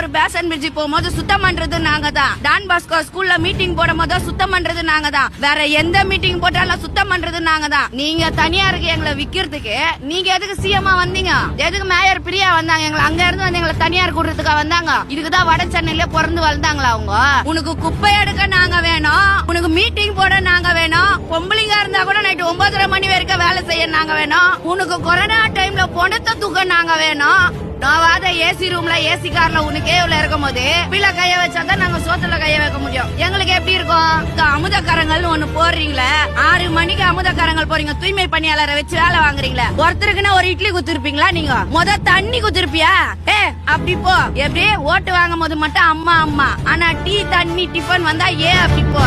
ஒரு passion bridge போகும்போது சுத்தம் பண்றது நாங்க தான் டான் பாஸ்கோ ஸ்கூல்ல மீட்டிங் போடும் போது சுத்தம் பண்றது நாங்க தான் வேற எந்த மீட்டிங் போட்டாலும் சுத்தம் பண்றது நாங்க தான் நீங்க தனியாருக்கு எங்களை விக்கிறதுக்கு நீங்க எதுக்கு சிஎம்மா வந்தீங்க? எதுக்கு மேயர் பிரியா வந்தாங்க? எங்களை அங்க இருந்து வந்து எங்களை தனியார் கூடுறதுக்கா வந்தாங்க? இதுக்குதான் வட சென்னையில பிறந்து வளர்ந்தாங்களா அவங்க? உனக்கு குப்பை எடுக்க நாங்க வேணும். உனக்கு மீட்டிங் போட நாங்க வேணும். பொம்பளைங்க இருந்தா கூட நைட்டு ஒன்பதரை மணி வரைக்கும் வேலை செய்ய நாங்க வேணும். உனக்கு கொரோனா டைம்ல பொணத்தை தூக்க நாங்க வேணும். நோவாத ஏசி ரூம்ல ஏசி கார்ல உனக்கே உள்ள இருக்கும் போது பிள்ள கைய வச்சாதான் நாங்க சோத்துல கைய வைக்க முடியும். எங்களுக்கு எப்படி இருக்கும்? அமுதக்காரங்கள்னு அமுதக்கரங்கள்னு ஒண்ணு போடுறீங்களே? ஆறு மணிக்கு அமுதக்காரங்கள் போறீங்க. தூய்மை பணியாளரை வச்சு வேலை வாங்குறீங்களே? ஒருத்தருக்குன்னா ஒரு இட்லி குத்துருப்பீங்களா நீங்க? முத தண்ணி குத்துருப்பியா? ஏ அப்படி போ. எப்படி? ஓட்டு வாங்கும் போது மட்டும் அம்மா அம்மா. ஆனா டீ தண்ணி டிஃபன் வந்தா ஏன் அப்படி போ?